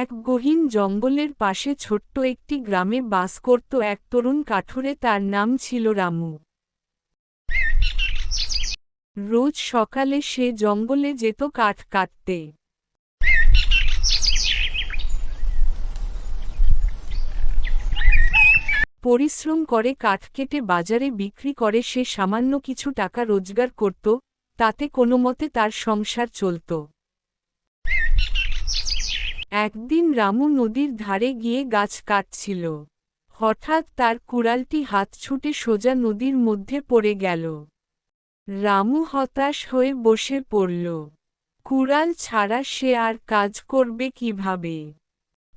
এক গহীন জঙ্গলের পাশে ছোট্ট একটি গ্রামে বাস করত এক তরুণ কাঠুরে, তার নাম ছিল রামু। রোজ সকালে সে জঙ্গলে যেত কাঠ কাটতে। পরিশ্রম করে, কাঠ কেটে বাজারে বিক্রি করে, সে সামান্য কিছু টাকা রোজগার করত, তাতে কোনোমতে তার সংসার চলত। একদিন রামু নদীর ধারে গিয়ে গাছ কাটছিল। হঠাৎ তার কুড়ালটি হাত ছুটে সোজা নদীর মধ্যে পড়ে গেল। রামু হতাশ হয়ে বসে পড়ল। কুড়াল ছাড়া সে আর কাজ করবে কীভাবে?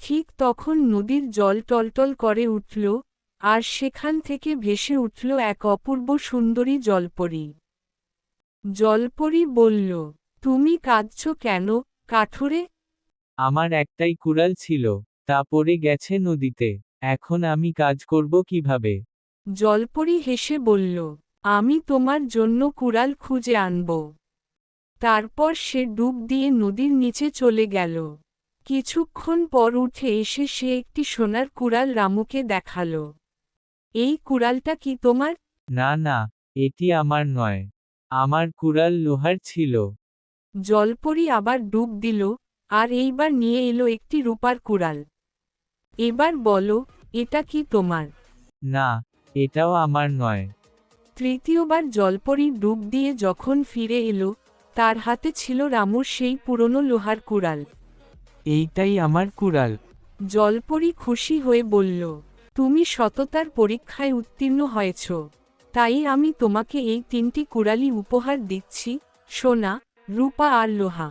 ঠিক তখন নদীর জল টলটল করে উঠল, আর সেখান থেকে ভেসে উঠল এক অপূর্ব সুন্দরী জলপরী। জলপরী বলল, তুমি কাঁদছ কেন? কাঠুরে আমার একটাই কুড়াল ছিল তা পড়ে গেছে নদীতে এখন আমি কাজ করব কীভাবে? জলপরি হেসে বলল আমি তোমার জন্য কুড়াল খুঁজে আনব। তারপর সে ডুব দিয়ে নদীর নিচে চলে গেল। কিছুক্ষণ পর উঠে এসে সে একটি সোনার কুড়াল রামুকে দেখাল। এই কুড়ালটা কি তোমার? না না এটি আমার নয়। আমার কুড়াল লোহার ছিল। জলপরি আবার ডুব দিল আর এইবার নিয়ে এলো একটি রূপার কুড়াল। এবার বলো এটা কি তোমার? না এটাও আমার নয়। তৃতীয়বার জলপরি ডুব দিয়ে যখন ফিরে এলো তার হাতে ছিল রামুর সেই পুরনো লোহার কুড়াল। এইটাই আমার কুড়াল। জলপরি খুশি হয়ে বলল তুমি সততার পরীক্ষায় উত্তীর্ণ হয়েছ। তাই আমি তোমাকে এই তিনটি কুড়ালি উপহার দিচ্ছি সোনা রূপা আর লোহা।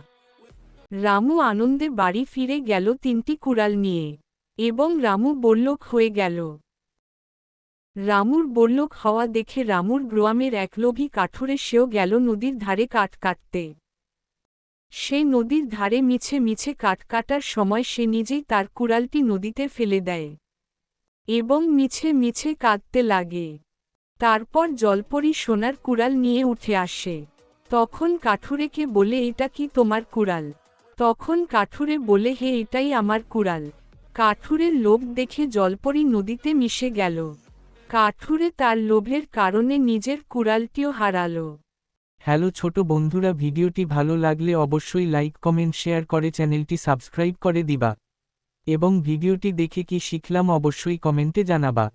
রামু আনন্দে বাড়ি ফিরে গেল তিনটি কুড়াল নিয়ে, এবং রামু বল্লক হয়ে গেল। রামুর বল্লক হওয়া দেখে রামুর গ্রামের এক লোভী কাঠুরে সেও গেল নদীর ধারে কাঠ কাটতে। সে নদীর ধারে মিছে মিছে কাঠ কাটার সময় সে নিজেই তার কুড়ালটি নদীতে ফেলে দেয়, এবং মিছে মিছে কাঁদতে লাগে। তারপর জলপরি সোনার কুড়াল নিয়ে উঠে আসে। তখন কাঠুরেকে বলে, এটা কি তোমার কুড়াল? তখন কাঠুরে বলে, হে, এটাই আমার কুড়াল। কাঠুরের লোভ দেখে জলপরি নদীতে মিশে গেল। কাঠুরে তার লোভের কারণে নিজের কুড়ালটিও হারালো। হ্যালো ছোট বন্ধুরা, ভিডিওটি ভালো লাগলে অবশ্যই লাইক, কমেন্ট, শেয়ার করে চ্যানেলটি সাবস্ক্রাইব করে দিবা। এবং ভিডিওটি দেখে কি শিখলাম অবশ্যই কমেন্টে জানাবা।